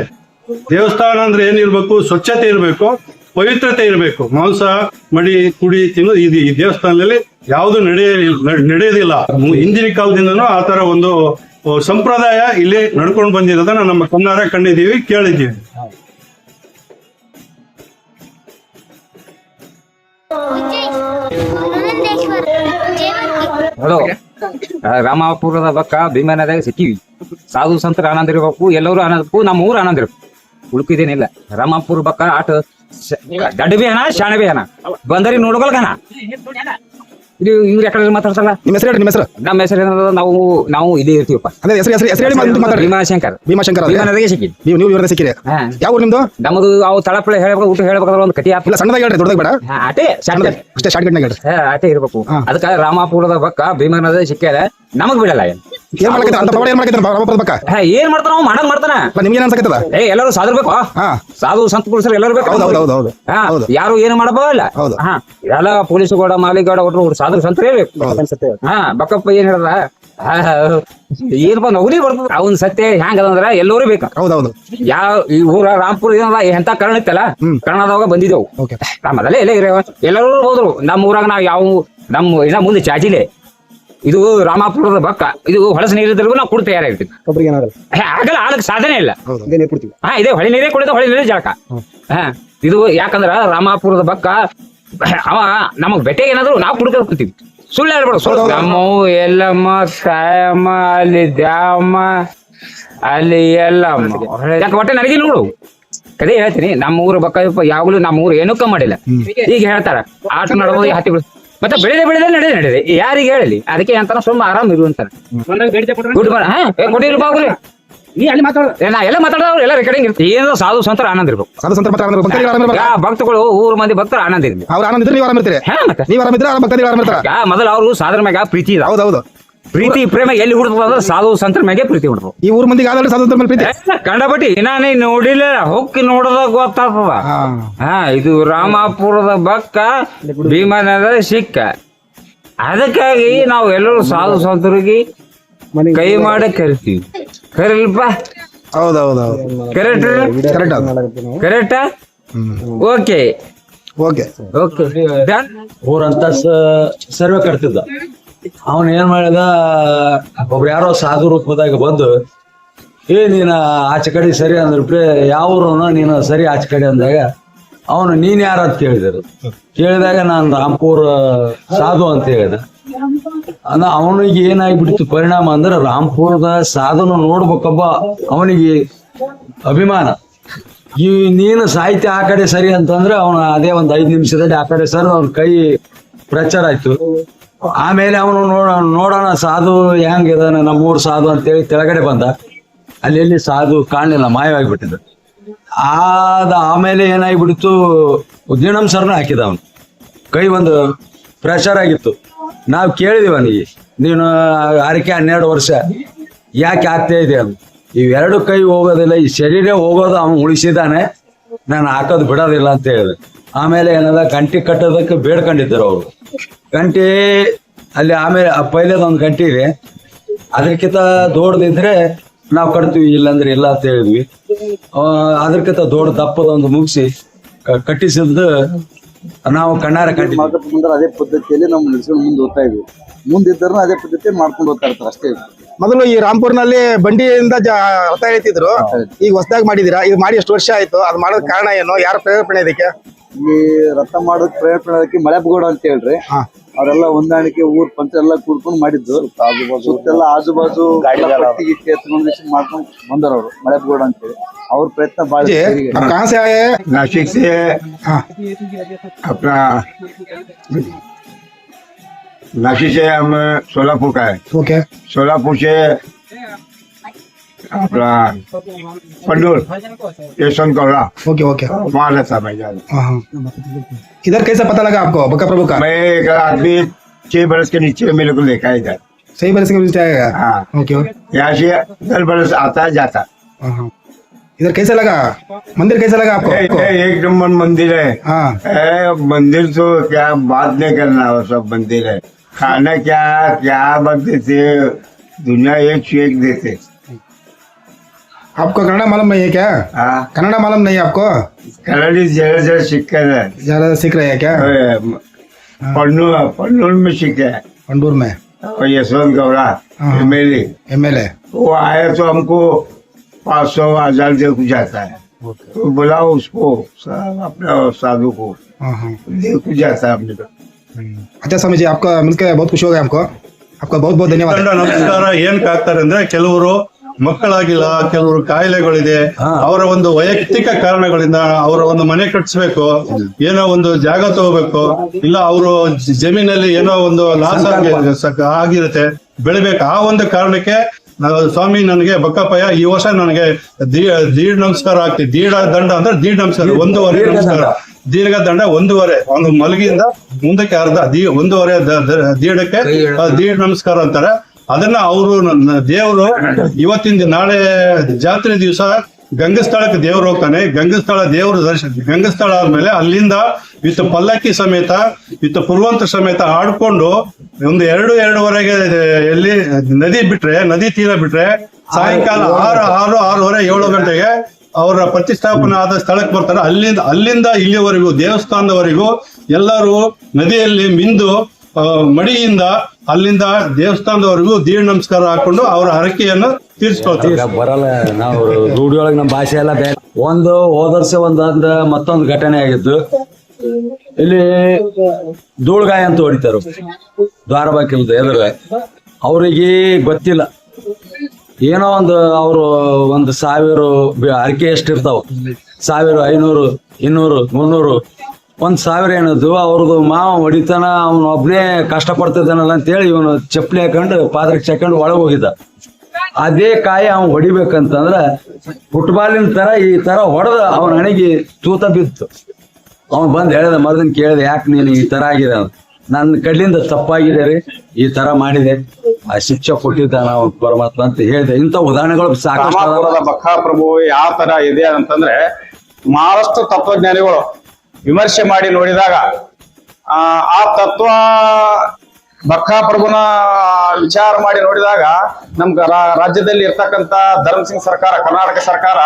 ದೇವಸ್ಥಾನ ಅಂದ್ರೆ ಏನಿರ್ಬೇಕು? ಸ್ವಚ್ಛತೆ ಇರಬೇಕು. ಪವಿತ್ರತೆ ಇರಬೇಕು. ಮಾಂಸ, ಮಡಿ ಕುಡಿ ತಿನ್ನೋದು ಈ ದೇವಸ್ಥಾನದಲ್ಲಿ ಯಾವುದು ನಡೆಯ ನಡೆಯೋದಿಲ್ಲ ಹಿಂದಿನ ಕಾಲದಿಂದನೂ ಆ ತರ ಒಂದು ಸಂಪ್ರದಾಯ ಇಲ್ಲಿ ನಡ್ಕೊಂಡು ಬಂದಿರೋದನ್ನ ನಮ್ಮ ಕಣ್ಣಾರ ಕಂಡಿದ್ದೀವಿ, ಕೇಳಿದ್ದೀವಿ. ಹಲೋ ರಾಮಾಪುರದ ಬಕ್ಕ ಭೀಮನದಾಗ ಸಿಕ್ಕಿವಿ. ಸಾಧು ಸಂತರ ಆನಂದ ಇರ್ಬೇಕು, ಎಲ್ಲರೂ ಆನಂದಕ್ಕೂ ನಮ್ಮ ಊರು ಆನಂದ ಇರ್ಬೇಕು. ಉಳ್ಕಿದೇನಿಲ್ಲ ರಾಮಾಪುರ ಬಕ್ಕ ಆಟ ದಡ್ಡ ಬಿ ಹಣ ಶಾಣ ಬಿ ಹಣ ಬಂದರಿ ನೋಡ್ಕೊಳ್ಕನ? ಇದು ಇವ್ರು ಯಾಕಡೆ ಮಾತಾಡ್ತಾರಲ್ಲ? ನಿಮ್ಮ ಹೆಸರು ಹೇಳಿ ನಿಮ್ಮ ಹೆಸರು. ನಮ್ಮ ಹೆಸರು ಏನದ ನಾವು ನಾವು ಇಲ್ಲಿ ಇರ್ತೀವಪ್ಪ. ಅದೇ ಹೆಸರು ಹೆಸರು ಹೆಸರು ಹೇಳಿ ಮಾತಾಡಿ. ಭೀಮಾಶಂಕರ್. ಭೀಮಾಶಂಕರ್? ಭೀಮನದಾಗೆ ಸಿಕ್ಕಿ ನೀವು ನೀವು ಇವ್ರನ್ನ ಸಿಕ್ಕಿರಿ. ಯಾವ ಊರು ನಿಮ್ದು? ನಮ್ಮದು ಅವು ತಳಪಳೆ ಹೇಳ್ಬೇಕು ಊಟ ಹೇಳ್ಬೇಕಾದ್ರೆ ಒಂದು ಕಟಿ ಇಲ್ಲ ಸಣ್ಣದಾಗ ಹೇಳಿ ಹೇಳ್ರಿ ದೊಡ್ಡದಾಗ ಬೇಡ. ಆಟೆ ಶಾರ್ಟ್ ಅಷ್ಟೇ ಶಾರ್ಟ್ ಹೇಳ್ರಿ. ಹೇ, ಆಟೆ ಇರ್ಬೇಕು. ಅದಕ್ಕ ರಾಮಾಪುರದ ಬಕ್ಕ ಭೀಮನದ ಸಿಕ್ಕ್ಯಾರ ನಮಗ್ ಬಿಡಲ್ಲ ಏನ್? ಅಂತ ಪವಾಡ ಏನ್ ಮಾಡಕೈತೆ ರಾಮಪುರದ ಪಕ್ಕ ಹೇ, ಏನ್ ಮಾಡ್ತಾನ ಅವ ಮಾಡಂಗ್ ಮಾಡ್ತಾನ. ನಿಮ್ಗೆ ಏನ್ ಅನ್ಸಕತ್ತದ? ಏ ಎಲ್ಲರೂ ಸಾಧರ್ಬೇಕು ಹಾ. ಸಾಧು ಸಂತ ಪುರುಷರು ಎಲ್ಲರೂ ಬೇಕು ಹೌದು ಹೌದು ಹೌದು ಹೌದು ಹಾ ಹೌದು. ಯಾರು ಏನು ಮಾಡಬೋಲ್ಲ ಹೌದು. ಹಾ ಎಲ್ಲ ಪೊಲೀಸ್ ಗೌಡ ಮಾಲಿಗೌಡ ಒಟ್ರು ಸಾಧು ಸಂತರೇ ಬೇಕು. ಹಾ ಬಕ್ಕಪ್ಪ ಏನ್ ಹೇಳ್ದ? ಹಾ, ಏನಪ್ಪ ನೌಕರಿ ಬರ್ತದ? ಅವನ್ ಸತ್ಯ ಹ್ಯಾಂಗ್ ಅದಂದ್ರ ಎಲ್ಲರೂ ಬೇಕು. ಹೌದು ಹೌದು. ಯಾವ ಈ ಊರ ರಾಮ್ಪುರ ಏನದ? ಎಂತ ಕರ್ಣ ಇತ್ತಲ್ಲ? ಕರ್ಣದಾಗ ಬಂದಿದ್ದೆವು. ಓಕೆ. ಎಲ್ಲ ಇರೋ ಎಲ್ಲರೂ ಹೋದ್ರು. ನಮ್ಮ ಊರಾಗ ನಾವ್ ಯಾವ ನಮ್ಮ ಇನ್ನ ಮುಂದೆ ಚಾಚಿಲೆ. ಇದು ರಾಮಾಪುರದ ಬಕ್ಕ. ಇದು ಹೊಳಸ ನೀರಿದ್ರಿಗೂ ನಾವು ಕುಡ್ ತಯಾರಾಗಿರ್ತೀವಿ. ಒಬ್ರಿಗೆ ಏನಾಗಲ್ಲ ಹೇ, ಆಗಲ್ಲ ಆಗಕ್ಕೆ ಸಾಧನೆ ಇಲ್ಲ. ಹೌದು ಇದೇ ನೀರು ಕೊಡ್ತೀವಿ. ಹಾ ಇದೆ ಹೊಳೆ ನೀರೇ ಕುಡಿದ ಹೊಳೆ ನೀರೇ ಜಳಕ. ಹಾ ಇದು ಯಾಕಂದ್ರ ರಾಮಾಪುರದ ಬಕ್ಕ ಅವ ನಮಗ್ ಬೆಟ್ಟೆ ಏನಾದ್ರು ನಾವು ಕುಡ್ಕೊಂಡ್ ಕುಂತೀವಿ. ಸುಳ್ಳು ಹೇಳ್ಬೇಡು ಸುಳ್ಳು ನಮ್ಮವು ಎಲ್ಲಮ್ಮ ಸಾಯಮ್ಮ ಅಲ್ಲಿ ದ್ಯಾಮ ಅಲ್ಲಿ ಎಲ್ಲಮ್ಮ. ಯಾಕೆ ಹೊಟ್ಟೆ ನನಗೆ ನೋಡು. ಕದೇ ಹೇಳ್ತೀನಿ ನಮ್ಮ ಊರು ಬಕ್ಕ ಯಾವಾಗ್ಲೂ ನಮ್ಮ ಊರು ಏನಕ್ಕೂ ಮಾಡಿಲ್ಲ. ಈಗ ಹೇಳ್ತಾರ ಆಟ ನಡೆದು ಹತ್ತಿಗಳು ಮತ್ತೆ ಬೆಳೆದ ಬೆಳೆದ ನಡೆದ ನಡೆದೆ. ಯಾರಿಗೆ ಹೇಳಲಿ? ಅದಕ್ಕೆ ಅಂತ ಸುಮ್ಮನೆ ಆರಾಮ್ ಇರು ಅಂತಾನೆ. ಗುಡ್ ಮಾರ್ನಿಂಗ್ ಹಾ ಏ, ಕೊಟ್ಟಿರಿ ಬಾಗುಲಿ ನೀ ಅಲ್ಲಿ ಮಾತಾಡ. ನಾ ಎಲ್ಲ ಮಾತಾಡೋರು ಎಲ್ಲ ರೆಕಾರ್ಡಿಂಗ್ ಇರ್ತೀವಿ. ಏನೋ ಸಾಧು ಸಂತರ ಆನಂದ ಇರ್ಬೇಕು. ಸಾಧು ಸಂತರ ಮಾತ್ರ ಆನಂದ ಭಕ್ತರಿಗೆ ಆರಾಮ ಯಾ ಭಕ್ತಗಳು ಊರು ಮಂದಿ ಭಕ್ತರು ಆನಂದ ಇರ್ಲಿ. ಅವ್ರು ಆರಾಮ ಇದ್ರೆ ನೀವು ಆರಾಮ ಇರ್ತೀರಿ. ಹಾ ಮತ್ತೆ. ನೀವು ಆರಾಮ ಇದ್ರೆ ಆರಾಮ ಭಕ್ತರಿಗೆ ಆರಾಮ ಇರ್ತಾರ. ಯಾ ಮೊದಲು ಅವರು ಸಾಧನ ಮ್ಯಾಗ ಪ್ರೀತಿ ಇದೆ ಹೌದು ಹೌದು. ಪ್ರೀತಿ ಪ್ರೇಮ ಎಲ್ಲಿ ಹುಡ್ತದ ಅಂದ್ರೆ ಸಾಧು ಸಂತರ ಮ್ಯಾಗೆ ಪ್ರೀತಿ ಹುಡ್ತದ ಈ ಊರ್ ಮಂದಿಗೆ ಆದ್ರೆ ಸಾಧು ಮೇಲೆ ಪ್ರೀತಿ. ಕಂಡಬಟ್ಟಿ ನಾನೇ ನೋಡಿಲ್ಲ ಹೊಕ್ಕಿ ನೋಡದ ಗೊತ್ತಾಗ್ತದ. ಹಾ. ಇದು ರಾಮಾಪುರದ ಬಕ್ಕ ಭೀಮನದ ಸಿಕ್ಕ ಅದಕ್ಕಾಗಿ ನಾವು ಎಲ್ಲರೂ ಸಾಧು ಸಂತರಿಗೆ ಕೈ ಮಾಡಿ ಕರಿತೀವಿ. ಕರಿಲ್ಪ ಹೌದು ಹೌದು ಹೌದು correct correct correct okay okay okay ಊರಂತ survey ಕಟ್ತಿದ್ದ. ಅವನ್ ಏನ್ ಮಾಡಿದ? ಒಬ್ರು ಯಾರೋ ಸಾಧು ರೂಪದಾಗ ಬಂದು, ಏ, ನೀನ ಆಚೆ ಕಡೆ ಸರಿ ಅಂದ್ರೆ ಯಾವ ಊರವನು ನೀನು ಸರಿ ಆಚೆ ಕಡೆ ಅಂದಾಗ, ಅವನು ನೀನ್ ಯಾರು ಅಂತ ಕೇಳಿದರು. ಕೇಳಿದಾಗ ನಾನು ರಾಮ್ಪುರ್ ಸಾಧು ಅಂತ ಹೇಳಿದ. ಅಂದ ಅವನಿಗೆ ಏನಾಗ್ಬಿಡ್ತು ಪರಿಣಾಮ ಅಂದ್ರೆ ರಾಮ್ಪುರದ ಸಾಧುನ ನೋಡ್ಬೇಕಬ್ಬ ಅವನಿಗೆ ಅಭಿಮಾನ. ಈ ನೀನು ಸಾಹಿತ್ಯ ಆ ಕಡೆ ಸರಿ ಅಂತಂದ್ರೆ ಅವನು ಅದೇ ಒಂದು ಐದು ನಿಮಿಷದಲ್ಲಿ ಆ ಕಡೆ ಸರ್, ಅವ್ನ ಕೈ ಪ್ರಚಾರ ಆಯ್ತು. ಆಮೇಲೆ ಅವನು ನೋಡ, ನೋಡೋಣ, ಸಾಧು ಹೆಂಗಿದಾನೆ ನಮ್ಮೂರು ಸಾಧು ಅಂತೇಳಿ ಕೆಳಗಡೆ ಬಂದ. ಅಲ್ಲಿ ಎಲ್ಲಿ ಸಾಧು ಕಾಣಲಿಲ್ಲ, ಮಾಯವಾಗಿಬಿಟ್ಟಿದ್ದ. ಆದ ಆಮೇಲೆ ಏನಾಗಿಬಿಡ್ತು ದಿನಂ ಸರ್ನ ಹಾಕಿದ ಅವನು. ಕೈ ಒಂದು ಪ್ರೆಷರ್ ಆಗಿತ್ತು. ನಾವು ಕೇಳಿದೀವಿ ಅವನಿಗೆ ನೀನು ಅರಕೆ ಹನ್ನೆರಡು ವರ್ಷ ಯಾಕೆ ಆಗ್ತಾ ಇದೆ ಅದು ಇವೆರಡು ಕೈ ಹೋಗೋದಿಲ್ಲ, ಈ ಶರೀರ ಹೋಗೋದು ಅವನು ಉಳಿಸಿದಾನೆ. ನಾನು ಹಾಕೋದು ಬಿಡೋದಿಲ್ಲ ಅಂತ ಹೇಳಿದೆ. ಆಮೇಲೆ ಏನದ ಗಂಟೆ ಕಟ್ಟೋದಕ್ಕೆ ಬೇಡ್ಕೊಂಡಿದ್ದರು ಅವರು. ಗಂಟೆ ಅಲ್ಲಿ ಆಮೇಲೆ ಆ ಪೈಲೇದ ಒಂದು ಗಂಟೆ ಇದೆ. ಅದಕ್ಕಿಂತ ದೊಡ್ಡದಿದ್ರೆ ನಾವು ಕಟ್ತೀವಿ ಇಲ್ಲಾಂದ್ರೆ ಇಲ್ಲ ಅಂತ ಹೇಳಿದ್ವಿ. ಅದಕ್ಕಿಂತ ದೊಡ್ಡ ದಪ್ಪದ ಒಂದು ಮುಗಿಸಿ ಕಟ್ಟಿಸಿದ್ದು ನಾವು ಕಣ್ಣಾರ ಕಟ್ಟಿ ಬಂದ್ರೆ ಅದೇ ಪದ್ಧತಿಯಲ್ಲಿ ನಾವು ನಡೆಸ್ಕೊಂಡು ಮುಂದೆ ಹೋಗ್ತಾ ಇದ್ವಿ. ಮುಂದಿದ್ದರೂ ಅದೇ ಪದ್ಧತಿ ಮಾಡ್ಕೊಂಡು ಹೋಗ್ತಾ ಇರ್ತಾರೆ ಅಷ್ಟೇ. ಮೊದಲು ಈ ರಾಮ್ಪುರ್ನಲ್ಲಿ ಬಂಡಿಯಿಂದ ಜ ಹೇಳ್ತಿದ್ರು ಈಗ ಹೊಸದಾಗಿ ಮಾಡಿದೀರಾ? ಇದು ಮಾಡಿ ಎಷ್ಟು ವರ್ಷ ಆಯ್ತು? ಅದು ಮಾಡೋದ್ ಕಾರಣ ಏನು? ಯಾರ ಪ್ರೇರೇಪಣೆ ಇದಕ್ಕೆ? ಇಲ್ಲಿ ರಥ ಮಾಡೋದ್ ಪ್ರೇರೇಪಣೆ ಅದಕ್ಕೆ ಮಳೆಬಗೋಡ ಅಂತ ಹೇಳ್ರಿ ಅವರೆಲ್ಲ ಹೊಂದಾಣಿಕೆ ಊರ್ ಪಂಚ ಎಲ್ಲ ಕೂಡ್ಕೊಂಡು ಮಾಡಿದ್ದು ಸುತ್ತೆಲ್ಲ ಆಜು ಬಾಜು ಪಟ್ಟಿ ಗಿಟ್ಟಿ ಎತ್ಕೊಂಡು ಮಾಡ್ಕೊಂಡು ಬಂದವ್ರು ಅವರು ಮಳೆಬಗೋಡ ಅಂತೇಳಿ ಅವ್ರ ಪ್ರಯತ್ನ ಬಾಳ अब कहाँ से आए हैं नासिक से हाँ अपना नासिक से हम सोलापुर का है ओके सोलापुर से पंडोल ओके ओके. वहाँ रहता मैं हाँ हाँ। इधर कैसे पता लगा आपको? बक्का प्रभु का? मैं एक आदमी छह बरस के नीचे मेरे को देखा इधर. सही बरस के बीच आएगा हाँ? ओके यहाँ से दस बरस आता है जाता. इधर कैसे लगा? मंदिर कैसा लगा आपको? ए, ए, एक नंबर मंदिर है. हाँ. मंदिर तो क्या बात नहीं करना वो सब मंदिर है. खाना क्या क्या बनते थे दुनिया एक से एक देते. आपको कन्नड़ा मालूम नहीं है क्या हाँ कन्नड़ा मालूम नहीं है आपको कलरी जरा जरा सीख कर है ज्यादा सीख रहे हैं क्या पन्नू पन्नूर में सीखे है पंडूर में और यशवंत गौड़ा हाँ। एमएलए एमएलए वो आए तो हमको पाँच सौ हजार दे को जाता है तो बुलाओ उसको सा- अपना साधु को हाँ हाँ दे को जाता है अपने को अच्छा स्वामी जी आपका मिलकर बहुत खुश हो गया हमको आपका बहुत बहुत धन्यवाद ಗಂಡ ನಮಸ್ಕಾರ ಏನಕ್ಕೆ ಆಗ್ತಾರೆ ಅಂದ್ರೆ ಕೆಲವರು ಮಕ್ಕಳಾಗಿಲ್ಲ ಕೆಲವರು ಕಾಯಿಲೆಗಳಿದೆ ಅವರ ಒಂದು ವೈಯಕ್ತಿಕ ಕಾರಣಗಳಿಂದ ಅವರ ಒಂದು ಮನೆ ಕಟ್ಟಿಸ್ಬೇಕು ಏನೋ ಒಂದು ಜಾಗ ತಗೋಬೇಕು ಇಲ್ಲ ಅವರು ಜಮೀನಲ್ಲಿ ಏನೋ ಒಂದು ಲಾಸ್ ಆಗಿರುತ್ತೆ ಬೆಳಿಬೇಕು. ಆ ಒಂದು ಕಾರಣಕ್ಕೆ ಸ್ವಾಮಿ ನನಗೆ ಬಕ್ಕಪ್ಪಯ್ಯ ಈ ವರ್ಷ ನನಗೆ ದೀ- ದೀಡ್ ನಮಸ್ಕಾರ ಆಗ್ತಿ ದೀಡ ದಂಡ ಅಂದ್ರೆ ದೀಡ್ ನಮಸ್ಕಾರ ಒಂದೂವರೆ ದೀರ್ಘ ನಮಸ್ಕಾರ. ದಂಡ. ದೀರ್ಘ ದಂಡ ಒಂದೂವರೆ. ಒಂದು ಮಲಗಿಯಿಂದ ಮುಂದಕ್ಕೆ ಅರ್ಧ ದೀ ಒಂದೂವರೆ ದೀಡಕ್ಕೆ ದೀಡ್ ನಮಸ್ಕಾರ ಅಂತಾರೆ. ಅದನ್ನ ಅವರು ದೇವರು ಇವತ್ತಿಂದ ನಾಳೆ ಜಾತ್ರೆ ದಿವಸ ಗಂಗಸ್ಥಳಕ್ಕೆ ದೇವ್ರು ಹೋಗ್ತಾನೆ. ಗಂಗಸ್ಥಳ ದೇವ್ರ ದರ್ಶನ. ಗಂಗಸ್ಥಳ ಆದ್ಮೇಲೆ ಅಲ್ಲಿಂದ ವಿತ್ ಪಲ್ಲಕ್ಕಿ ಸಮೇತ ವಿತ್ ಪುರ್ವಂತ ಸಮೇತ ಆಡ್ಕೊಂಡು ಒಂದು ಎರಡು ಎರಡುವರೆಗೆ ಎಲ್ಲಿ ನದಿ ಬಿಟ್ರೆ ನದಿ ತೀರ ಬಿಟ್ರೆ ಸಾಯಂಕಾಲ ಆರು ಆರು ಆರೂವರೆ ಏಳು ಗಂಟೆಗೆ ಅವರ ಪ್ರತಿಷ್ಠಾಪನೆ ಆದ ಸ್ಥಳಕ್ಕೆ ಬರ್ತಾರೆ. ಅಲ್ಲಿಂದ ಅಲ್ಲಿಂದ ಇಲ್ಲಿವರೆಗೂ ದೇವಸ್ಥಾನದವರೆಗೂ ಎಲ್ಲರೂ ನದಿಯಲ್ಲಿ ಮಿಂದು ಮಡಿಯಿಂದ ಅಲ್ಲಿಂದ ದೇವಸ್ಥಾನದವರೆಗೂ ದೀಡ್ ನಮಸ್ಕಾರ ಹಾಕೊಂಡು ಅವರ ಹರಕೆಯನ್ನು ತೀರ್ಸ್ಕೊಳ್ತೀವಿ. ಬರಲ್ಲ, ನಾವು ನಮ್ಮ ಭಾಷೆ ಎಲ್ಲ ಬೇರೆ ಒಂದು ಹೋದರ್ಸ ಒಂದಂದ ಮತ್ತೊಂದು ಘಟನೆ ಆಗಿತ್ತು ಇಲ್ಲಿ ಧೂಳ್ಗಾಯ ಅಂತ ಹೊಡಿತಾರ ದ್ವಾರಬಾಕಿಲ್ದ ಎದುರು ಅವರಿಗೆ ಗೊತ್ತಿಲ್ಲ. ಏನೋ ಒಂದು ಅವರು ಒಂದು ಸಾವಿರ ಅರಿಕೆ ಎಷ್ಟಿರ್ತಾವ. ಸಾವಿರ, ಐನೂರು, ಇನ್ನೂರು, ಮುನ್ನೂರು ಒಂದ್ ಸಾವಿರ ಏನದು ಅವ್ರದ್ದು ಮಾವ ಹೊಡಿತಾನ, ಅವನು ಒಬ್ಬನೇ ಕಷ್ಟಪಡ್ತಿದ್ದಾನಲ್ಲ ಅಂತೇಳಿ ಇವನು ಚಪ್ಪಲಿ ಹಾಕೊಂಡು ಪಾದಕ್ಕೆ ಹಾಕೊಂಡು ಒಳಗೆ ಹೋಗಿದ್ದ. ಅದೇ ಕಾಯಿ ಅವ್ನು ಹೊಡಿಬೇಕಂತಂದ್ರೆ ಫುಟ್ಬಾಲಿನ ತರ ಈ ತರ ಹೊಡೆದ ಅವನ ಹಣೆಗೆ ತೂತ ಬಿತ್ತು. ಅವನು ಬಂದು ಹೇಳಿದ, ಮರದನ್ ಕೇಳಿದೆ, ಯಾಕೆ ನೀನು ಈ ತರ ಆಗಿದೆ ನನ್ನ ಕಡ್ಲಿಂದ ತಪ್ಪಾಗಿದೆ ರೀ, ಈ ತರ ಮಾಡಿದೆ. ಆ ಶಿಕ್ಷೆ ಕೊಟ್ಟಿದ್ದಾನ ಅವ್ನು ಪರಮಾತ್ಮ ಅಂತ ಹೇಳಿದೆ. ಇಂಥ ಉದಾಹರಣೆಗಳು ಸಾಕಷ್ಟು ಅದಾವ. ಪ್ರಭು ಯಾವ ಥರ ಇದೆ ಅಂತಂದ್ರೆ ಬಹಳಷ್ಟು ತತ್ವಜ್ಞಾನಿಗಳು ವಿಮರ್ಶೆ ಮಾಡಿ ನೋಡಿದಾಗ, ಆ ತತ್ವ ತತ್ವ ಬಕ್ಕಾಪ್ರಭುನ ವಿಚಾರ ಮಾಡಿ ನೋಡಿದಾಗ, ನಮ್ಗೆ ರಾಜ್ಯದಲ್ಲಿ ಇರ್ತಕ್ಕಂತ ಧರ್ಮ ಸಿಂಗ್ ಸರ್ಕಾರ, ಕರ್ನಾಟಕ ಸರ್ಕಾರ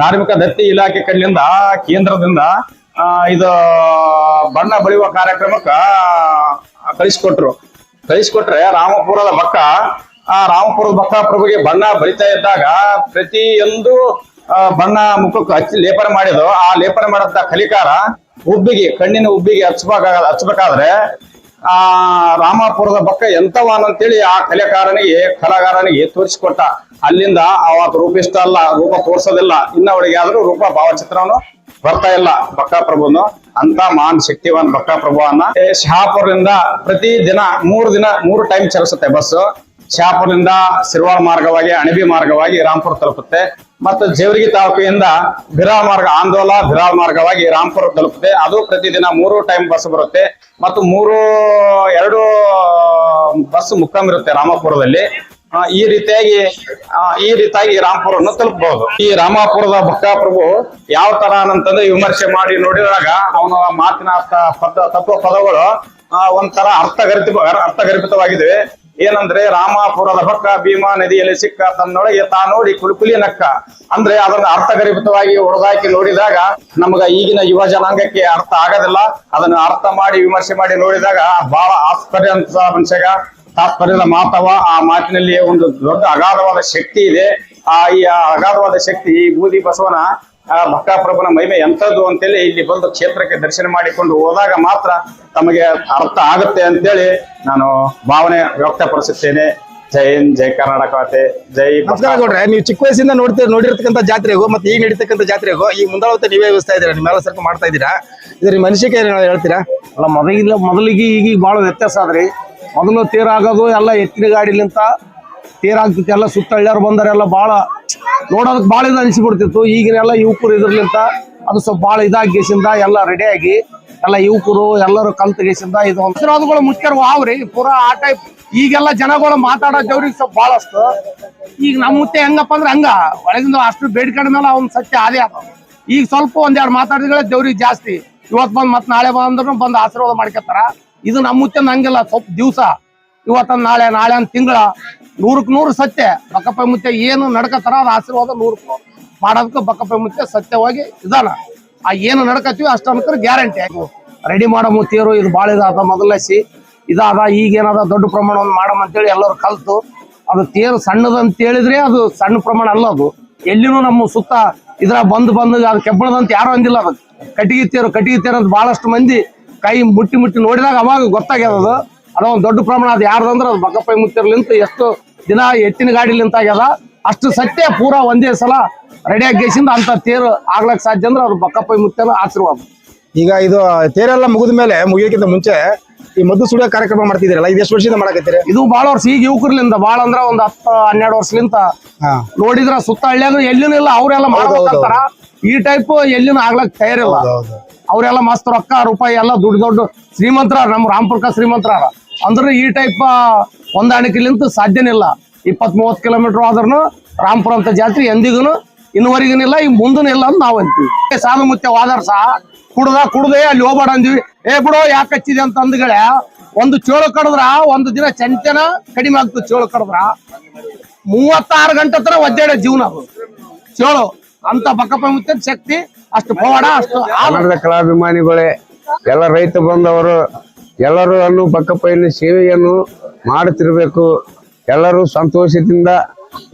ಧಾರ್ಮಿಕ ದತ್ತಿ ಇಲಾಖೆ ಕಡೆಯಿಂದ, ಕೇಂದ್ರದಿಂದ ಇದು ಬಣ್ಣ ಬಳಿಯುವ ಕಾರ್ಯಕ್ರಮಕ್ಕ ಕಳಿಸ್ಕೊಟ್ರು. ಕಳಿಸ್ಕೊಟ್ರೆ ರಾಮಪುರದ ಬಕ್ಕ ಆ ರಾಮಪುರದ ಬಕ್ಕ ಪ್ರಭುಗೆ ಬಣ್ಣ ಬರಿತಾ ಇದ್ದಾಗ ಪ್ರತಿಯೊಂದು ಬಣ್ಣ ಮುಖಕ್ಕೆ ಹಚ್ಚಿ ಲೇಪನ ಮಾಡಿದ್ರು. ಆ ಲೇಪನ ಮಾಡಂತ ಕಲಿಕಾರ ಉಬ್ಬಿಗೆ ಕಣ್ಣಿನ ಉಬ್ಬಿಗೆ ಹಚ್ಚಬೇಕ ಹಚ್ಬೇಕಾದ್ರೆ ಆ ರಾಮಪುರದ ಬಕ್ಕ ಎಂತವಾನ್ ಅಂತೇಳಿ ಆ ಕಲೆಕಾರನಿಗೆ ಕಲಾಗಾರನಿಗೆ ತೋರಿಸಿಕೊಟ್ಟ. ಅಲ್ಲಿಂದ ಅವತ್ತು ರೂಪಿಷ್ಟ ಅಲ್ಲ ರೂಪ ತೋರ್ಸೋದಿಲ್ಲ. ಇನ್ನ ಅವಳಿಗೆ ಆದ್ರೂ ರೂಪ ಭಾವಚಿತ್ರವನ್ನು ಬರ್ತಾ ಇಲ್ಲ ಬಕ್ಕಾಪ್ರಭುನು ಅಂತ ಮಹಾನ್ ಶಕ್ತಿವಾನ್ ಬಕ್ಕಾಪ್ರಭುವನ್ನ ಏ, ಶಹಾಪುರದಿಂದ ಪ್ರತಿ ದಿನ ಮೂರು ದಿನ ಮೂರು ಟೈಮ್ ಚಲಿಸುತ್ತೆ ಬಸ್ ಶಹಾಪುರದಿಂದ ಸಿರ್ವಾಳ ಮಾರ್ಗವಾಗಿ, ಅಣಬಿ ಮಾರ್ಗವಾಗಿ ರಾಂಪುರ ತಲುಪುತ್ತೆ. ಮತ್ತು ಜೇವರಿಗಿ ತಾಲೂಕಿನಿಂದ ಬಿರಾಳ ಮಾರ್ಗ, ಆಂದೋಲ ಬಿರಾಳ ಮಾರ್ಗವಾಗಿ ರಾಂಪುರ ತಲುಪುತ್ತೆ. ಅದು ಪ್ರತಿದಿನ ಮೂರು ಟೈಮ್ ಬಸ್ ಬರುತ್ತೆ. ಮತ್ತು ಮೂರು, ಎರಡು ಬಸ್ ಮುಕ್ಕಾಮಿರುತ್ತೆ ರಾಮಪುರದಲ್ಲಿ. ಈ ರೀತಿಯಾಗಿ ಈ ರೀತಿಯಾಗಿ ರಾಮಪುರವನ್ನು ತಲುಪಬಹುದು ಈ ರಾಮಾಪುರದ ಬಕ್ಕಾಪ್ರಭು ಯಾವ ತರ ಅಂತಂದ್ರೆ ವಿಮರ್ಶೆ ಮಾಡಿ ನೋಡಿದಾಗ ಅವನ ಮಾತಿನ ಪದ, ತತ್ವ ಪದಗಳು ಒಂಥರ ಅರ್ಥಗರ್ಭಿತ ಅರ್ಥಗರ್ಭಿತವಾಗಿವೆ ಏನಂದ್ರೆ ರಾಮಾಪುರದ ಪಕ್ಕ ಭೀಮಾ ನದಿಯಲ್ಲಿ ಸಿಕ್ಕ ತನ್ನೊಳಗೆ ತಾ ನೋಡಿ ಕುಲುಕುಲಿ ನಕ್ಕ. ಅಂದ್ರೆ ಅದನ್ನ ಅರ್ಥಗರ್ಭಿತವಾಗಿ ಹೊಡೆದಾಕಿ ನೋಡಿದಾಗ ನಮಗ ಈಗಿನ ಯುವ ಜನಾಂಗಕ್ಕೆ ಅರ್ಥ ಆಗೋದಿಲ್ಲ. ಅದನ್ನ ಅರ್ಥ ಮಾಡಿ ವಿಮರ್ಶೆ ಮಾಡಿ ನೋಡಿದಾಗ ಬಹಳ ಆಶ್ಚರ್ಯ ಅಂತ ಮನುಷ್ಯಗ. ತಾತ್ಪರ್ಯದ ಮಾತವ, ಆ ಮಾತಿನಲ್ಲಿ ಒಂದು ದೊಡ್ಡ ಅಗಾಧವಾದ ಶಕ್ತಿ ಇದೆ. ಆ ಈ ಅಗಾಧವಾದ ಶಕ್ತಿ ಈ ಬೂದಿ ಬಸವನ ಆ ಭಕ್ತಾಪ್ರಭುನ ಮಹಿಮೆ ಎಂಥದ್ದು ಅಂತೇಳಿ ಇಲ್ಲಿ ಬಂದು ಕ್ಷೇತ್ರಕ್ಕೆ ದರ್ಶನ ಮಾಡಿಕೊಂಡು ಹೋದಾಗ ಮಾತ್ರ ತಮಗೆ ಅರ್ಥ ಆಗುತ್ತೆ ಅಂತೇಳಿ ನಾನು ಭಾವನೆ ವ್ಯಕ್ತಪಡಿಸುತ್ತೇನೆ. ಜೈ ಹಿಂದ್ ಜೈ ಕರ್ನಾಟಕ ಜೈ ಗೌಡ್ರೆ ನೀವು ಚಿಕ್ಕ ವಯಸ್ಸಿಂದ ನೋಡ್ತಾ ನೋಡಿರ್ತಕ್ಕಂಥ ಜಾತ್ರೆಗೂ ಮತ್ತೆ ಈಗ ನಡೀತಕ್ಕಂಥ ಜಾತ್ರೆಗೂ ಈ ಮುಂದಾಳುತ್ತೆ ನೀವೇ ವ್ಯವಸ್ಥೆ ಇದ್ದೀರಾ? ನಿಮ್ಮೆಲ್ಲ ಸರ್ಕು ಮಾಡ್ತಾ ಇದ್ದೀರಾ? ಇದ್ರ ಮನುಷ್ಯಕ್ಕೆ ಏನು ಹೇಳ್ತೀರಾ? ಅಲ್ಲ ಮೊದಲಿಗೆ ಮೊದಲಿಗೆ ಈಗ ಭಾಳ ವ್ಯತ್ಯಾಸ ಆದ್ರಿ. ಮೊದಲು ತೇರಾಗೋದು ಎಲ್ಲ ಎತ್ತಿನ ಗಾಡಿಲಿಂತ ತೇರಾಗ್ತಿತ್ತು, ಎಲ್ಲ ಸುತ್ತ ಹಳ್ಳ್ಯಾರು ಬಂದರೆಲ್ಲ ಭಾಳ ನೋಡೋದಕ್ಕೆ ಭಾಳ ಇದು ಅನಿಸ್ಬಿಡ್ತಿತ್ತು. ಈಗಿನೆಲ್ಲ ಯುವಕರು ಇದ್ರಲಿಂತ ಅದು ಸ್ವಲ್ಪ ಭಾಳ ಇದಾಗಿಸಿಂದ ಎಲ್ಲಾ ರೆಡಿ ರೆಡಿಯಾಗಿ ಎಲ್ಲ ಯುವಕರು, ಎಲ್ಲರೂ ಕಲ್ತ ಗೇಸಿಂದ ಇದು ಆಶೀರ್ವಾದಗಳು ಮುಖ್ಯರು ಆವ್ರಿ ಪೂರಾ ಆ ಟೈಪ್ ಈಗೆಲ್ಲ ಜನಗಳು ಮಾತಾಡೋ ಜವ್ರಿಗೆ ಸ್ವಲ್ಪ ಭಾಳಷ್ಟು ಈಗ ನಮ್ಮ ಮುತ್ತೆ ಹೆಂಗಪ್ಪ ಅಂದ್ರೆ ಹಂಗ, ಒಳಗಿಂದ ಅಷ್ಟು ಬೇಡ್ಕೊಂಡ ಮೇಲೆ ಅವ್ನ ಸತ್ಯ ಆದೇ ಅದ. ಈಗ ಸ್ವಲ್ಪ ಒಂದೆರಡು ಮಾತಾಡಿದ್ರೆ ದೇವ್ರಿಗೆ ಜಾಸ್ತಿ. ಇವತ್ತು ಬಂದ್ ಮತ್ತೆ ನಾಳೆ ಬಂದ್ರು ಬಂದು ಆಶೀರ್ವಾದ ಮಾಡ್ಕೊತಾರ. ಇದು ನಮ್ಮ ಮುತ್ತೆ ಹಂಗಿಲ್ಲ, ಸ್ವಲ್ಪ ದಿವಸ. ಇವತ್ತೊಂದು ನಾಳೆ ನಾಳೆ ಅಂತ ತಿಂಗಳ ನೂರಕ್ ನೂರು ಸತ್ಯ. ಬಕ್ಕಪ್ಪ ಮುತ್ತೆ ಏನು ನಡ್ಕತಾರ ಅದು ಆಶೀರ್ವಾದ ನೂರಕ್ ನೂರು ಮಾಡೋದಕ್ಕೆ ಬಕ್ಕಪ್ಪ ಮುತ್ತೆ ಸತ್ಯವಾಗಿ ಇದಾನ. ಆ ಏನು ನಡ್ಕತ್ತೀವಿ ಅಷ್ಟು ಅನ್ಕರ್ ಗ್ಯಾರಂಟಿ ಆಗಿ ರೆಡಿ ಮಾಡೋ ಮುತ್ತಿಯರು ಇದು ಭಾಳ ಇದಾದ ಮೊದಲಸಿ. ಇದಾದ, ಈಗೇನದ ದೊಡ್ಡ ಪ್ರಮಾಣ ಮಾಡೋ ಮಾಡಮ್ ಅಂತೇಳಿ ಎಲ್ಲರೂ ಕಲ್ತು. ಅದು ತೇರು ಸಣ್ಣದಂತ ಹೇಳಿದ್ರೆ ಅದು ಸಣ್ಣ ಪ್ರಮಾಣ ಅಲ್ಲ ಅದು. ಎಲ್ಲಿನೂ ನಮ್ಮ ಸುತ್ತ ಇದ್ರ ಬಂದು ಬಂದು ಅದು ಕೆಬ್ಬಣದಂತ ಯಾರು ಅಂದಿಲ್ಲ ಅದು. ಕಟ್ಟಿಗೆ ತೇರು ಕಟ್ಟಿಗೆ ತೇರು ಅಂತ ಬಹಳಷ್ಟು ಮಂದಿ ಕೈ ಮುಟ್ಟಿ ಮುಟ್ಟಿ ನೋಡಿದಾಗ ಅವಾಗ ಗೊತ್ತಾಗ್ಯದ ಅದು. ಅದು ಒಂದು ದೊಡ್ಡ ಪ್ರಮಾಣ ಅದು ಯಾರ್ದಂದ್ರೆ ಅದು ಬಕ್ಕಪ್ಪ ಮುತ್ತಿರ್ಲಿಂತ ಎಷ್ಟು ದಿನ ಎತ್ತಿನ ಗಾಡಿಲಿಂತ ಆಗ್ಯದ. ಅಷ್ಟು ಸತ್ಯ ಪೂರಾ ಒಂದೇ ಸಲ ರೆಡಿ ಆಗೇಸಿಂದ ಅಂತ ತೇರು ಆಗ್ಲಕ್ ಸಾಧ್ಯ ಅಂದ್ರೆ ಅವ್ರು ಬಕ್ಕಪ್ಪ ಮುತ್ತನ ಆಶೀರ್ವಾದ. ಈಗ ಇದು ತೇರೆಲ್ಲ ಮುಗಿದ ಮೇಲೆ ಮುಗಿಯೋಕ್ಕಿಂತ ಮುಂಚೆ ಈ ಮದ್ದು ಸುಡಿಯೋ ಕಾರ್ಯಕ್ರಮ ಮಾಡ್ತಿದ್ದೀರಲ್ಲ ಇದು ಎಷ್ಟು ವರ್ಷದಿಂದ ಮಾಡಕತ್ತೀರಿ? ಇದು ಬಹಳ ವರ್ಷ ಈಗ ಯುವಕರ್ಲಿಂದ ಬಹಳ ಅಂದ್ರ ಒಂದ್ ಹತ್ತ ಹನ್ನೆರಡು ವರ್ಷಲಿಂತ ನೋಡಿದ್ರ ಸುತ್ತ ಹಳ್ಳಿಯಾಗ ಎಲ್ಲಿನೂ ಇಲ್ಲ ಅವರೆಲ್ಲ ಮಾಡ್ಬೇಕಂತಾರ. ಈ ಟೈಪ್ ಎಲ್ಲಿನೂ ಆಗ್ಲಕ್ ತಯಾರಿಲ್ಲ. ಅವರೆಲ್ಲ ಮಸ್ತ್ ರೊಕ್ಕ ರೂಪಾಯಿ ಎಲ್ಲ ದುಡ್ಡು ದೊಡ್ಡ ಶ್ರೀಮಂತರ ನಮ್ಮ ರಾಮ್ಪುರ್ಕ ಶ್ರೀಮಂತರ ಅಂದ್ರೆ ಈ ಟೈಪ್ ಹೊಂದಾಣಿಕೆಲಿಂತ ಸಾಧ್ಯನಿಲ್ಲ. ಇಪ್ಪತ್ ಮೂವತ್ ಕಿಲೋಮೀಟರ್ ಆದ್ರೂ ರಾಮಪುರ ಅಂತ ಜಾತ್ರೆ ಎಂದಿಗೂ ಇನ್ನುವರೆಗಿನಿಲ್ಲ ಈಗ ಮುಂದೂ ಇಲ್ಲ ಅಂತ ನಾವ್ ಅಂತೀವಿ. ಸಾಲು ಮುತ್ತೆ ವಾದರ್ ಸಹ ಕುಡ್ದ, ಕುಡ್ದೆ ಅಲ್ಲಿ ಹೋಗ್ಬೇಡ ಅಂದ್ವಿ. ಏ, ಬಿಡೋ, ಯಾಕೆ ಹಚ್ಚಿದೆ ಅಂತ ಅಂದ್ಗಳೇ, ಒಂದು ಚೇಳು ಕಡದ್ರ, ಒಂದು ದಿನ ಚಂಚನ ಕಡಿಮೆ ಆಗ್ತದೆ ಚೋಳು ಕಡದ್ರ. ಮೂವತ್ತಾರು ಗಂಟೆ ತರ ಒದ್ದಾಡೋ ಜೀವನ ಅದು. ಚೋಳು, ಅಂತ ಬಕ್ಕಪ್ಪ ಮುತ್ತ ಶಕ್ತಿ ಅಷ್ಟು ಪವಾಡ ಅಷ್ಟು. ಕನ್ನಡದ ಕಲಾಭಿಮಾನಿಗಳೇ. ಎಲ್ಲ ರೈತ ಬಂದವರು ಎಲ್ಲರೂ ಅನ್ನು ಬಕ್ಕಪ್ಪಯ್ಯನ ಸೇವೆಯನ್ನು ಮಾಡುತ್ತಿರಬೇಕು. ಎಲ್ಲರೂ ಸಂತೋಷದಿಂದ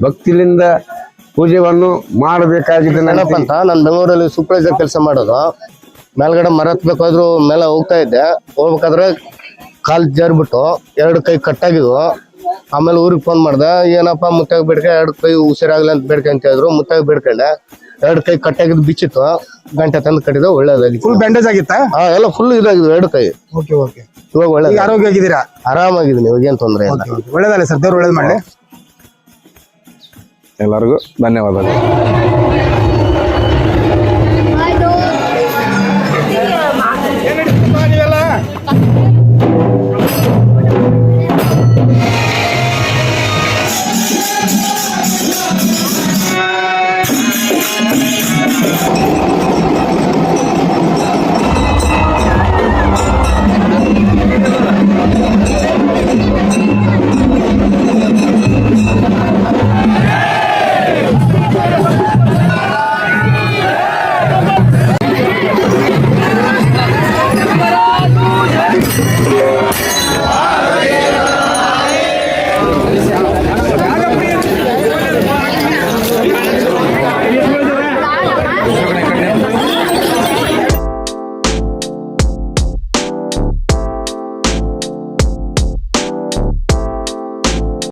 ಭಕ್ತಿಲಿಂದ ಪೂಜೆಯನ್ನು ಮಾಡಬೇಕಾಗಿದೆ ನೆನಪಂತ ನಾನು ಬೆಂಗಳೂರಲ್ಲಿ ಸೂಪರ್ವೈಸರ್ ಕೆಲಸ ಮಾಡೋದು. ಮೇಲ್ಗಡೆ ಮರ ಹತ್ಬೇಕಾದ್ರು ಮೇಲೆ ಹೋಗ್ತಾ ಇದ್ದೆ. ಹೋಗ್ಬೇಕಾದ್ರೆ ಕಾಲ್ ಜಾರ್ಬಿಟ್ಟು ಎರಡು ಕೈ ಕಟ್ಟಾಗಿದ್ವು ಆಮೇಲೆ ಊರಿಗೆ ಫೋನ್ ಮಾಡ್ದೆ ಏನಪ್ಪ ಮುತ್ತಾಗ ಬೇಡ್ಕ ಎರಡು ಕೈ ಉಸಿರಾಗಲಿ ಅಂತ ಬೇಡ್ಕ ಅಂತ ಹೇಳಿದ್ರು. ಮುತ್ತಾಗ ಬೇಡ್ಕೊಂಡೆ. ಎರಡು ಕೈ ಕಟ್ಟಾಗಿದ್ದು ಬಿಚ್ಚಿತ್ತು. ಗಂಟೆ ತಂದು ಕಟ್ಟಿದ್ರೆ ಒಳ್ಳೇದಾಗಿ ಫುಲ್ ಬ್ಯಾಂಡೇಜ್ ಆಗಿತ್ತ? ಹಾ ಎಲ್ಲ ಫುಲ್ ಇದಾಗಿದ್ರು ಎರಡು ಕೈ. Okay okay. ಇವಾಗ ಈಗ ಒಳ್ಳೇದು ಆರೋಗ್ಯ ಆಗಿದ್ದೀರಾ ಆರಾಮಾಗಿದ್ದೀನಿ ಇವಾಗ ಏನ್ ತೊಂದರೆ ಇಲ್ಲ. ಒಳ್ಳೇದಲ್ಲ ಸರ್ ದೇವ್ರು ಒಳ್ಳೇದು ಮಾಡಿ ಎಲ್ಲರಿಗೂ ಧನ್ಯವಾದಗಳು.